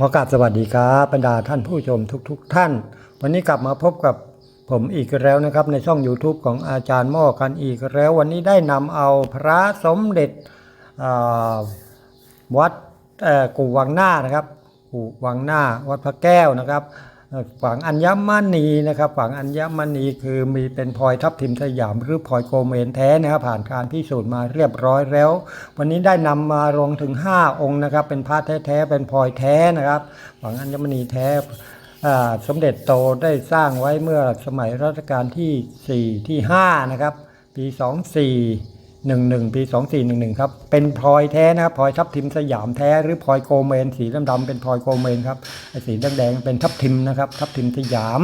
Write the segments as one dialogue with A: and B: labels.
A: ขอกราบสวัสดีครับบรรดาท่านผู้ชมทุกๆทท่าน วันนี้กลับมาพบกับผมอีกแล้วนะครับ ในช่อง YouTube ของอาจารย์หม้อกันอีกแล้ว วันนี้ได้นำเอาพระสมเด็จวัดกู่วังหน้านะครับกู่วังหน้าวัดพระแก้วนะครับ ฝังอัญมณีนะครับฝังอัญมณีคือมีเป็นพลอยทับทิมสยามหรือพลอยโกเมนแท้นะครับผ่านการพิสูจน์มาเรียบร้อยแล้ว วันนี้ได้นำมาลงถึง 5 องค์นะครับ เป็นพระแท้ๆเป็นพลอยแท้นะครับฝังอัญมณีแท้สมเด็จโตได้สร้างไว้เมื่อสมัยรัชกาลที่ 4 ที่5นะครับปี 11 ปี 2411 ครับ เป็นพลอยแท้นะครับพลอยทับทิมสยามแท้หรือพลอยโกเมน สีดำๆเป็นพลอยโกเมนครับไอ้สีแดงๆเป็นทับทิมนะครับทับทิมสยาม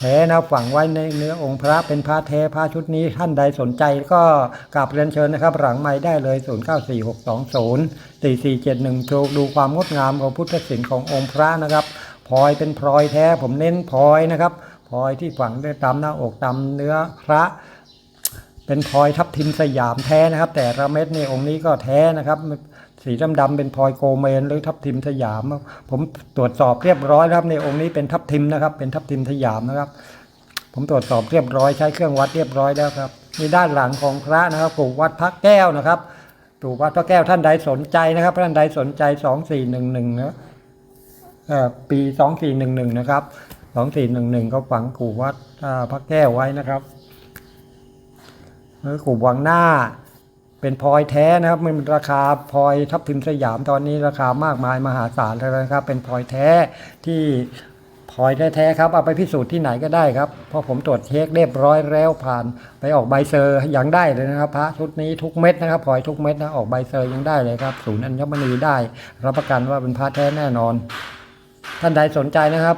A: แท้นะฝังไว้ในเนื้อองค์พระเป็นพระแท้พระชุดนี้ท่านใดสนใจก็กราบเรียนเชิญนะครับ หลังไม้ได้เลย 094620 4471โชว์ดูความงดงามของพุทธศิลป์ขององค์พระนะครับพลอยเป็นพลอยแท้ผมเน้นพลอยนะครับพลอยที่ฝังด้วยตามหน้าอกตามเนื้อพระ เป็นพลอยทับทิมสยามแท้นะครับ แต่ละเม็ดนี่องค์นี้ก็แท้นะครับ สีดำๆเป็นพลอยโกเมนหรือทับทิมสยาม ผมตรวจสอบเรียบร้อยแล้วครับในองค์นี้เป็นทับทิมนะครับ เป็นทับทิมสยามนะครับ ผมตรวจสอบเรียบร้อยใช้เครื่องวัดเรียบร้อยแล้วครับนี่ด้านหลังของพระนะครับปลูกวัดพระแก้วนะครับปลูกวัดพระแก้วท่านใดสนใจนะครับ ท่านใดสนใจสองสี่หนึ่งหนึ่งนะเออปีสองสี่หนึ่งหนึ่งนะครับสองสี่หนึ่งหนึ่งเขาฝังกู่วัดพระแก้วไว้นะครับ กลุ่มวังหน้า เป็นพลอยแท้นะครับ มันราคาพลอยทับทิมสยามตอนนี้ราคามากมายมหาศาลแล้วนะครับ เป็นพลอยแท้ที่พลอยแท้ๆครับ เอาไปพิสูจน์ที่ไหนก็ได้ครับ เพราะผมตรวจเช็คเรียบร้อยแล้วผ่าน ไปออกใบเซอร์ยังได้เลยนะครับพระชุดนี้ทุกเม็ดนะครับพลอยทุกเม็ดนะออกใบเซอร์ยังได้เลยครับ ศูนย์อัญมณีได้ รับประกันว่าเป็นพระแท้แน่นอน ท่านใดสนใจนะครับ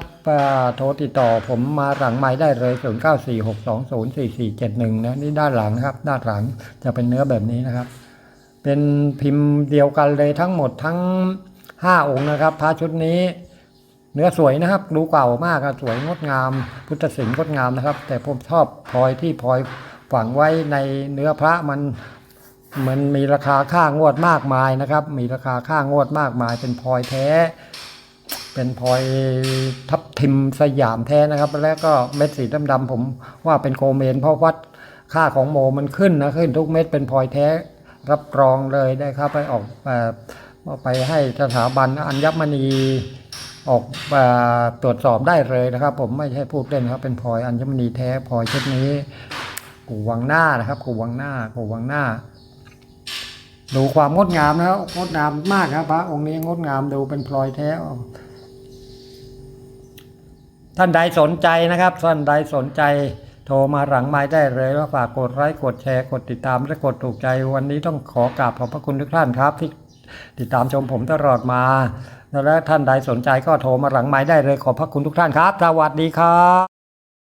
A: โทรติดต่อผมมาหลังไม้ได้เลย 0 9 4 6 2 0 4 4 7 1 นะนี่ด้านหลังนะครับ ด้านหลังจะเป็นเนื้อแบบนี้นะครับ เป็นพิมพ์เดียวกันเลยทั้งหมดทั้ง 5 องค์นะครับพระชุดนี้เนื้อสวยนะครับดูเก่ามากอะสวยงดงาม พุทธศิลป์งดงามนะครับ แต่ผมชอบพลอยที่พลอยฝังไว้ในเนื้อพระมันมันมีราคาค่างวดมากมายนะครับ มีราคาค่างวดมากมายเป็นพลอยแท้ เป็นพลอยทับทิมสยามแท้นะครับ แล้วก็เม็ดสีดำๆผมว่าเป็นโคเมนเพราะวัดค่าของโมมันขึ้นนะขึ้นทุกเม็ดเป็นพลอยแท้รับรองเลยได้ครับไปออกเอ่อไปให้สถาบันอัญมณีออกตรวจสอบได้เลยนะครับ ผมไม่ใช่พูดเล่นครับ เป็นพลอยอัญมณีแท้พลอยชุดนี้ กูวังหน้านะครับกูวังหน้ากูวังหน้า ดูความงดงามนะครับงดงามมากครับพระองค์นี้งดงามดูเป็นพลอยแท้ ท่านใดสนใจนะครับ ท่านใดสนใจโทรมาหลังไม้ได้เลยว่าฝากกดไลค์กดแชร์กดติดตามและกดถูกใจวันนี้ต้องขอกราบขอบพระคุณทุกท่านครับ ที่ติดตามชมผมตลอดมา และท่านใดสนใจก็โทรมาหลังไม้ได้เลยขอบพระคุณทุกท่านครับ สวัสดีครับ